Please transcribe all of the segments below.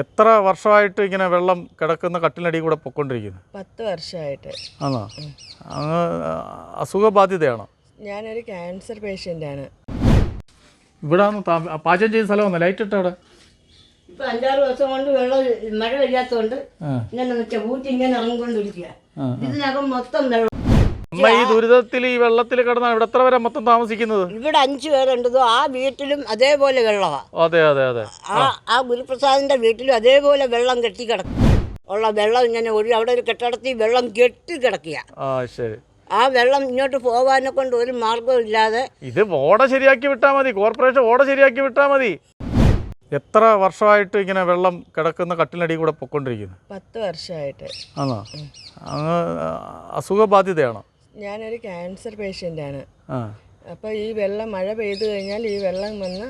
എത്ര വർഷമായിട്ട് ഇങ്ങനെ വെള്ളം കിടക്കുന്ന കട്ടിലടി കൂടെ പൊക്കൊണ്ടിരിക്കുന്നു പത്ത് വർഷമായിട്ട്. ആണോ? അങ്ങ് അസുഖബാധിതയാണോ? ഞാനൊരു ക്യാൻസർ ആണ് ഇവിടെ പാചകം ചെയ്യുന്ന സ്ഥലമൊന്നും ലൈറ്റ് ഇട്ട അവിടെ. ഇപ്പൊ അഞ്ചാറ് ദിവസം കൊണ്ട് വെള്ളം മഴ പെയ്യാത്തോണ്ട്. ഇങ്ങനെ ഊറ്റി ഇങ്ങനെ ഇറങ്ങിക്കൊണ്ടിരിക്കുക ഇതിനകം മൊത്തം വെള്ളം അമ്മ ഈ ദുരിതത്തിൽ ഈ വെള്ളത്തിൽ കിടന്നാണ് ഇവിടെ എത്ര വരെ മൊത്തം താമസിക്കുന്നത്? ഇവിടെ അഞ്ചു പേരുണ്ടതോ. ആ വീട്ടിലും അതേപോലെ വെള്ളമാണ് അതെ അതെ അതെ. ആ ആ. ഗുരുപ്രസാദിന്റെ വീട്ടിലും അതേപോലെ വെള്ളം കെട്ടി കിടക്കും. ഉള്ള വെള്ളം ഇങ്ങനെ ഒഴി അവിടെ ഒരു കെട്ടിടത്തിൽ വെള്ളം കെട്ടി കിടക്കുക ആ ശരി. ആ വെള്ളം ഇങ്ങോട്ട് പോകാനെ കൊണ്ട് ഒരു മാർഗവും ഇല്ലാതെ ഇത് ഓട ശരിയാക്കി വിട്ടാൽ മതി. കോർപ്പറേഷൻ ഓട ശരിയാക്കി വിട്ടാൽ മതി. എത്ര വർഷമായിട്ട് ഇങ്ങനെ വെള്ളം കിടക്കുന്ന കട്ടിലടി കൂടെ പൊക്കൊണ്ടിരിക്കുന്നു? പത്ത് വർഷമായിട്ട്. ആണോ? അങ്ങ് അസുഖബാധിതയാണോ? ഞാനൊരു ക്യാൻസർ പേഷ്യന്റാണ്. ആണ് അപ്പോൾ ഈ വെള്ളം മഴ പെയ്തു കഴിഞ്ഞാൽ ഈ വെള്ളം വന്ന്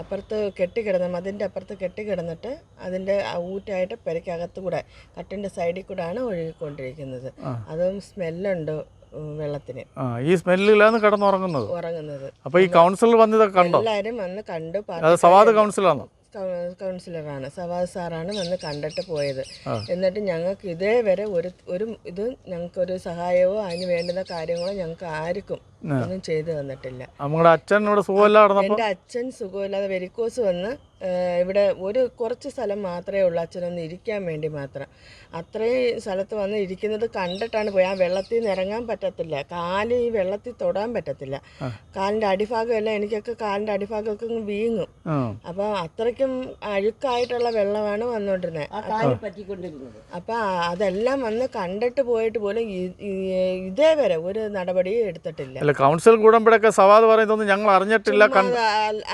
അപ്പുറത്ത് കെട്ടിക്കിടന്ന് മതിന്റെ അപ്പുറത്ത് കെട്ടിക്കിടന്നിട്ട് അതിന്റെ ഊറ്റായിട്ട് പെരയ്ക്കകത്ത് കൂടെ കട്ടിന്റെ സൈഡിൽ കൂടെ ആണ് ഒഴുകിക്കൊണ്ടിരിക്കുന്നത് അതും സ്മെല്ലുണ്ട് വെള്ളത്തിന്. ഈ സ്മെല്ലിലാണ് കിടന്നുറങ്ങുന്നത്. ഉറങ്ങുന്നത്. അപ്പോൾ ഈ കൗൺസിലർ വന്ന് എല്ലാരും കണ്ടോ? എല്ലാവരും വന്ന് കണ്ടു സവാദ് കൗൺസിലാണോ കൗൺസിലറാണ്. സവാദ് സാറാണ് വന്ന് കണ്ടിട്ട് പോയത്. എന്നിട്ട് ഞങ്ങൾക്ക് ഇതേവരെ ഒരു ഒരു ഇത് ഞങ്ങൾക്കൊരു സഹായമോ അതിന് വേണ്ടുന്ന കാര്യങ്ങളോ ഞങ്ങൾക്ക് ആർക്കും ഒന്നും ചെയ്തു തന്നിട്ടില്ല. നമ്മുടെ അച്ഛൻ ഇവിടെ സുഖമില്ല കിടന്നപ്പോൾ എന്റെ അച്ഛൻ സുഖമില്ലാതെ വെരിക്കോസ് വന്ന് ഇവിടെ ഒരു കുറച്ച് സ്ഥലം മാത്രമേ ഉള്ളൂ അച്ഛനൊന്ന് ഇരിക്കാൻ വേണ്ടി മാത്രം. അത്രയും സ്ഥലത്ത് വന്ന് ഇരിക്കുന്നത് കണ്ടിട്ടാണ് പോയി. ആ വെള്ളത്തിൽ നിന്ന് ഇറങ്ങാൻ പറ്റത്തില്ല. കാൽ ഈ വെള്ളത്തിൽ തൊടാൻ പറ്റത്തില്ല. കാലിന്റെ അടിഭാഗം എല്ലാം എനിക്കൊക്കെ കാലിന്റെ അടിഭാഗമൊക്കെ വീങ്ങും. അപ്പോൾ അത്രയ്ക്കും അഴുക്കായിട്ടുള്ള വെള്ളമാണ് വന്നുകൊണ്ടിരുന്നത് ആ കാലിൽ പറ്റിക്കൊണ്ടിരുന്നത്. അപ്പം അതെല്ലാം വന്ന് കണ്ടിട്ട് പോയിട്ട് പോലും ഇതേ വരെ ഒരു നടപടിയും എടുത്തിട്ടില്ല. കൗൺസിൽ കൂടുമ്പോഴൊക്കെ സവാദ് പറയുന്നതൊന്നും ഞങ്ങൾ അറിഞ്ഞിട്ടില്ല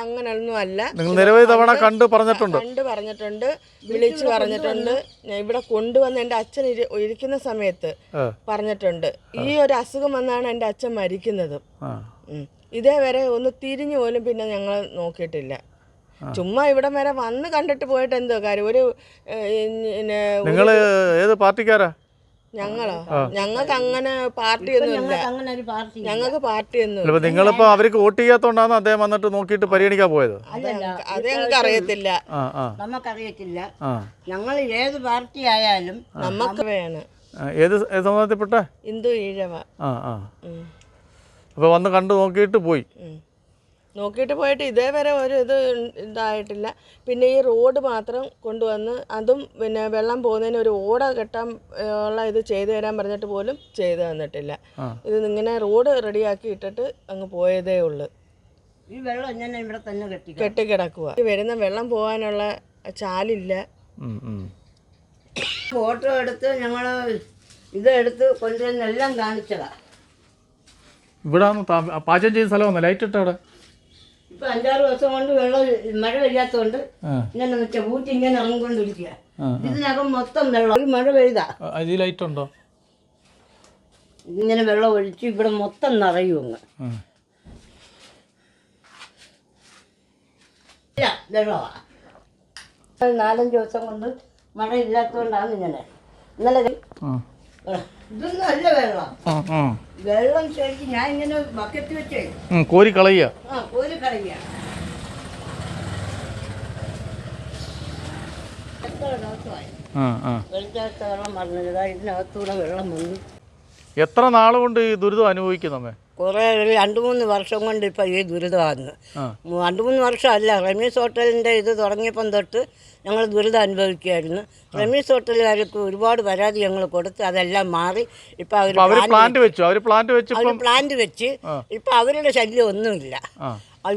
അങ്ങനെയൊന്നും അല്ല നിങ്ങൾ നിരവധി തവണ കണ്ട് പറഞ്ഞിട്ടുണ്ട്. കണ്ട് പറഞ്ഞിട്ടുണ്ട് വിളിച്ചു പറഞ്ഞിട്ടുണ്ട്. ഞാൻ ഇവിടെ കൊണ്ടുവന്ന് എന്റെ അച്ഛൻ ഇരിക്കുന്ന സമയത്ത് പറഞ്ഞിട്ടുണ്ട്. ഈ ഒരു അസുഖം വന്നാണ് എന്റെ അച്ഛൻ മരിക്കുന്നത്. ഇതേവരെ ഒന്ന് തിരിഞ്ഞു പോലും പിന്നെ ഞങ്ങൾ നോക്കിയിട്ടില്ല. ചുമ്മാ ഇവിടെ വരെ വന്ന് കണ്ടിട്ട് പോയിട്ട് എന്തോ കാര്യം. ഒരു നിങ്ങൾ ഏത് പാർട്ടിക്കാരാ? ഞങ്ങളോ? ഞങ്ങൾക്ക് അങ്ങനെ പാർട്ടിയൊന്നുമില്ല. അങ്ങനെ ഒരു പാർട്ടി ഞങ്ങൾക്ക് ഇല്ല ഇപ്പൊ നിങ്ങളിപ്പോ അവർക്ക് വോട്ട് ചെയ്യാത്തോണ്ടാണ് അദ്ദേഹം വന്നിട്ട് നോക്കിയിട്ട് പരിഗണിക്കാൻ പോയത്? അത് ഞങ്ങൾക്ക് അറിയത്തില്ല ആ ആ. നമുക്കറിയത്തില്ല. ആ. ഞങ്ങൾ ഏത് പാർട്ടി ആയാലും നമുക്ക് വേണം. ആ, ഏത് സ- ഏത് സമുദായത്തിൽപ്പെട്ട ഹിന്ദു ഈഴവ. ആ ആ. ഉം. അപ്പോൾ വന്ന് കണ്ടു നോക്കിയിട്ട് പോയി. നോക്കിയിട്ട് പോയിട്ട് ഇതേവരെ ഒരു ഇത് ഇതായിട്ടില്ല. പിന്നെ ഈ റോഡ് മാത്രം കൊണ്ടുവന്ന് അതും പിന്നെ വെള്ളം പോകുന്നതിന് ഒരു ഓട കെട്ടാൻ ഉള്ള ഇത് ചെയ്തു തരാൻ പറഞ്ഞിട്ട് പോലും ചെയ്തു തന്നിട്ടില്ല. ഇത് ഇങ്ങനെ റോഡ് റെഡിയാക്കി ഇട്ടിട്ട് അങ്ങ് പോയതേ ഉള്ളൂ. ഈ വെള്ളം ഇങ്ങനെ ഇവിടെ തന്നെ കെട്ടി കെട്ടിക്കിടക്കുക ഈ വരുന്ന വെള്ളം പോകാനുള്ള ചാലില്ല. ഫോട്ടോ എടുത്ത് ഞങ്ങൾ ഇത് എടുത്ത് എല്ലാം കാണിച്ചതാ ഇവിടെ പാചകം ചെയ്യുന്ന സ്ഥലമാണ് ലൈറ്റ് ഇട്ട അവിടെ? ഇപ്പൊ അഞ്ചാറ് ദിവസം കൊണ്ട് വെള്ളം മഴ പെയ്യാത്തോണ്ട് ഇങ്ങനെ വെച്ചാൽ ഊറ്റി ഇങ്ങനെ ഇറങ്ങിക്കൊണ്ടിരിക്കുക ഇതിനകം മൊത്തം വെള്ളം. ഒരു മഴ പെയ്താ. ആ, അതിൽ ലൈറ്റ് ഉണ്ടോ ഇങ്ങനെ വെള്ളം ഒഴിച്ച് ഇവിടെ മൊത്തം നിറയും അങ്ങ്. ഇല്ല വെള്ളമാ നാലഞ്ച് ദിവസം കൊണ്ട് മഴ ഇല്ലാത്തതുകൊണ്ടാണ് ഇങ്ങനെ. ഇന്നലെ വെള്ളം. വെള്ളം ശരിക്കും ഞാൻ ഇങ്ങനെ ബക്കറ്റ് വെച്ചേ. കോരി കളയുക. ആ കോരി കളയുക. വെള്ളം വന്നത് ഇതിനകത്തൂടെ വെള്ളം വന്നു. എത്ര നാൾ കൊണ്ട് ഈ ദുരിതം അനുഭവിക്കുന്നമ്മേ? കുറേ ഒരു രണ്ട് മൂന്ന് വർഷം കൊണ്ട് ഇപ്പം ഈ ദുരിതമാണ് രണ്ടു മൂന്ന് വർഷമല്ല റമീസ് ഹോട്ടലിന്റെ ഇത് തുടങ്ങിയപ്പം തൊട്ട് ഞങ്ങൾ ദുരിതം അനുഭവിക്കുകയായിരുന്നു. റമീസ് ഹോട്ടലുകാർക്ക് ഒരുപാട് പരാതി ഞങ്ങൾ കൊടുത്ത് അതെല്ലാം മാറി ഇപ്പം അവർ പ്ലാന്റ് വെച്ചു. അവർ പ്ലാന്റ് വെച്ച് അവർ പ്ലാന്റ് വെച്ച് ഇപ്പം അവരുടെ ശല്യം ഒന്നുമില്ല.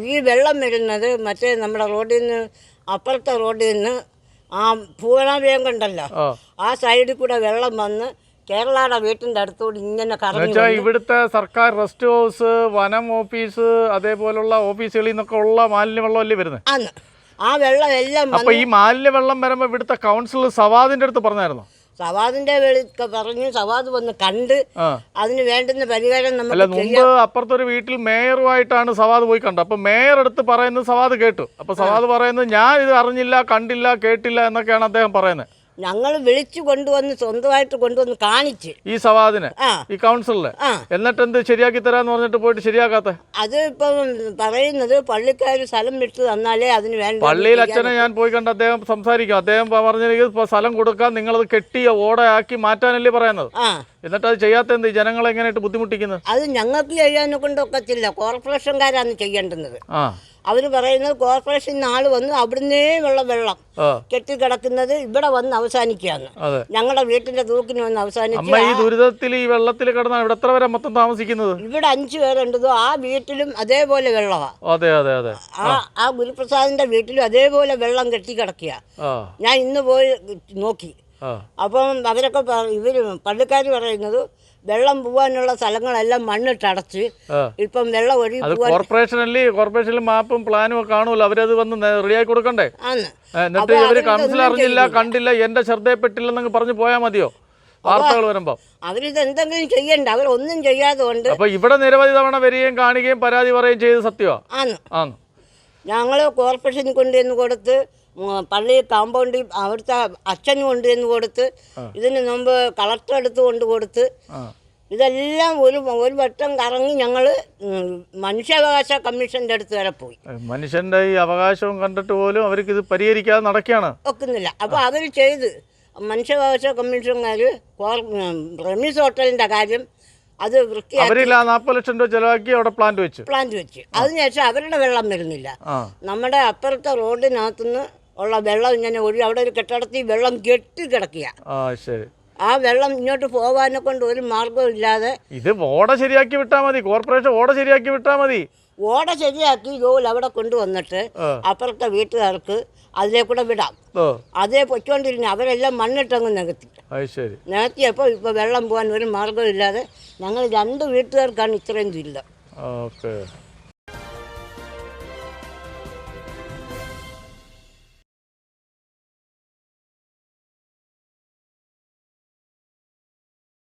ഈ വെള്ളം വരുന്നത് മറ്റേ നമ്മുടെ റോഡിൽ നിന്ന് അപ്പുറത്തെ റോഡിൽ നിന്ന് ആ പൂവനാലയം കണ്ടല്ലോ? ആ. ആ സൈഡിൽ കൂടെ വെള്ളം വന്ന് കേരളയുടെ വീട്ടിന്റെ അടുത്തോട് ഇങ്ങനെ കറങ്ങി ഇവിടുത്തെ സർക്കാർ റെസ്റ്റ് ഹൗസ് വനം ഓഫീസ് അതേപോലുള്ള ഓഫീസുകളിൽ നിന്നൊക്കെ ഉള്ള മാലിന്യ വെള്ളമല്ലേ വരുന്നത് ആണ്. ആ വെള്ളം എല്ലാം അപ്പൊ ഈ മാലിന്യ വെള്ളം വരുമ്പോ ഇവിടുത്തെ കൗൺസിലർ സവാദിന്റെ അടുത്ത് പറഞ്ഞായിരുന്നു? സവാദിന്റെ വെളിക്ക് പറഞ്ഞു സവാദ് വന്ന് കണ്ട് അതിന് വേണ്ടുന്ന പരിഹാരം നമ്മൾ മുമ്പ് അപ്പുറത്തൊരു വീട്ടിൽ മേയറുമായിട്ടാണ് സവാദ് പോയി കണ്ടത്. അപ്പൊ മേയർ അടുത്ത് പറയുന്നത് സവാദ് കേട്ടു. അപ്പൊ സവാദ് പറയുന്നത് ഞാൻ ഇത് അറിഞ്ഞില്ല കണ്ടില്ല കേട്ടില്ല എന്നൊക്കെയാണ് അദ്ദേഹം പറയുന്നത്. ഞങ്ങൾ വിളിച്ചു കൊണ്ടുവന്ന് സ്വന്തമായിട്ട് കൊണ്ടുവന്ന് കാണിച്ച്. ഈ സവാദിനെ ഈ കൗൺസിലിൽ എന്നിട്ട് എന്ത് ശരിയാക്കി തരാന്ന് പറഞ്ഞിട്ട് പോയിട്ട് ശരിയാക്കാത്ത? അത് ഇപ്പം പറയുന്നത് പള്ളിക്കാർ സ്ഥലം വിട്ടു തന്നാലേ അതിന് വേണ്ട പള്ളിയിൽ അച്ഛനെ ഞാൻ പോയി കണ്ട് അദ്ദേഹം സംസാരിക്കും. അദ്ദേഹം പറഞ്ഞിരിക്കും സ്ഥലം കൊടുക്കാൻ നിങ്ങളത് കെട്ടിയ ഓടയാക്കി മാറ്റാനല്ലേ പറയുന്നത്. എന്നിട്ട് അത് ചെയ്യാത്ത എന്ത് ജനങ്ങളെ എങ്ങനെയായിട്ട് ബുദ്ധിമുട്ടിക്കുന്നത്? അത് ഞങ്ങൾക്ക് ചെയ്യാനെ കൊണ്ടൊക്കത്തില്ല. കോർപ്പറേഷൻകാരാണ് ചെയ്യേണ്ടുന്നത്. ആ. അവർ പറയുന്നത് കോർപ്പറേഷൻ നാൾ വന്ന് അവിടുന്നേ ഉള്ള വെള്ളം കെട്ടിക്കിടക്കുന്നത് ഇവിടെ വന്ന് അവസാനിക്കുകയാണ്. ഞങ്ങളുടെ വീട്ടിന്റെ തൂക്കിന് വന്ന് അമ്മ ഈ ദുരിതത്തിൽ ഈ വെള്ളത്തിൽ കിടന്നാണ് ഇവിടെ എത്ര വരെ മൊത്തം താമസിക്കുന്നത്? ഇവിടെ അഞ്ചു പേരുണ്ടതോ ആ വീട്ടിലും അതേപോലെ വെള്ളമാണ് അതെ അതെ അതെ. ആ ഗുരുപ്രസാദിന്റെ വീട്ടിലും അതേപോലെ വെള്ളം കെട്ടിക്കിടക്കുക ഞാൻ ഇന്ന് പോയി നോക്കി. അപ്പം അവരൊക്കെ ഇവർ പള്ളിക്കാർ പറയുന്നത് വെള്ളം പോവാനുള്ള സ്ഥലങ്ങളെല്ലാം മണ്ണിട്ടടച്ച്. ഇപ്പം വെള്ളം ഒഴുകി കോർപ്പറേഷനിൽ കോർപ്പറേഷനിൽ മാപ്പും പ്ലാനും ഒക്കെ കാണുമല്ലോ. അവരത് വന്ന് റെഡിയാക്കി കൊടുക്കണ്ടേ? ആണ്. എന്നിട്ട് ഇവർ ഇവർ കൗൺസിൽ അറിഞ്ഞില്ല കണ്ടില്ല എന്റെ ശ്രദ്ധയപ്പെട്ടില്ലെന്നൊക്കെ പറഞ്ഞു പോയാൽ മതിയോ? വാർത്തകൾ വരുമ്പോ. അവരിത് എന്തെങ്കിലും ചെയ്യണ്ട? അവരൊന്നും ചെയ്യാതെ കൊണ്ട് അപ്പൊ ഇവിടെ നിരവധി തവണ വരികയും കാണുകയും പരാതി പറയുകയും ചെയ്ത് സത്യമാ ആണ്. ആന്ന് ഞങ്ങൾ കോർപ്പറേഷനിൽ കൊണ്ടുവന്ന് കൊടുത്ത് പള്ളി കോമ്പൗണ്ടിൽ അവിടുത്തെ അച്ഛന് കൊണ്ടുവന്ന് കൊടുത്ത് ഇതിന് മുമ്പ് കളക്ടർ എടുത്ത് കൊണ്ട് കൊടുത്ത് ഇതെല്ലാം ഒരു ഒരു വട്ടം കറങ്ങി ഞങ്ങൾ മനുഷ്യാവകാശ കമ്മീഷന്റെ അടുത്ത് വരെ പോയി. മനുഷ്യന്റെ ഈ അവകാശവും കണ്ടിട്ട് പോലും അവർക്ക് ഇത് പരിഹരിക്കാതെ നടക്കുകയാണ്. ഒക്കുന്നില്ല. അപ്പോൾ അവർ ചെയ്ത് മനുഷ്യാവകാശ കമ്മീഷൻകാർ റമീസ് ഹോട്ടലിന്റെ കാര്യം അത് വൃത്തിയാക്കി നാൽപ്പത് ലക്ഷം രൂപ ചെലവാക്കി അവിടെ പ്ലാന്റ് വെച്ചു. പ്ലാന്റ് വെച്ചു. അതിനുശേഷം അവരുടെ വെള്ളം വരുന്നില്ല. നമ്മുടെ അപ്പുറത്തെ റോഡിനകത്തുനിന്ന് ഉള്ള വെള്ളം ഇങ്ങനെ ഒഴി അവിടെ ഒരു കെട്ടിടത്തിൽ വെള്ളം കെട്ടി കിടക്കുക. ശരി. ആ വെള്ളം ഇങ്ങോട്ട് പോകാനെ കൊണ്ട് ഒരു മാർഗവും ഇല്ലാതെ ഇത് ഓട ശരിയാക്കി വിട്ടാൽ മതി. കോർപ്പറേഷൻ ഓട ശരിയാക്കി വിട്ടാൽ മതി. ഓട ശരിയാക്കി ജോലി അവിടെ കൊണ്ടുവന്നിട്ട് അപ്പുറത്തെ വീട്ടുകാർക്ക് അതിലെ കൂടെ വിടാം. അതേ പൊയ്ക്കൊണ്ടിരുന്നു അവരെല്ലാം മണ്ണിട്ടങ്ങ് നികത്തി ശരി. നികത്തിയപ്പോൾ ഇപ്പോൾ വെള്ളം പോകാൻ ഒരു മാർഗവും ഇല്ലാതെ ഞങ്ങൾ രണ്ട് വീട്ടുകാർക്കാണ് ഇത്രയും ദുരിതം. ഓക്കെ.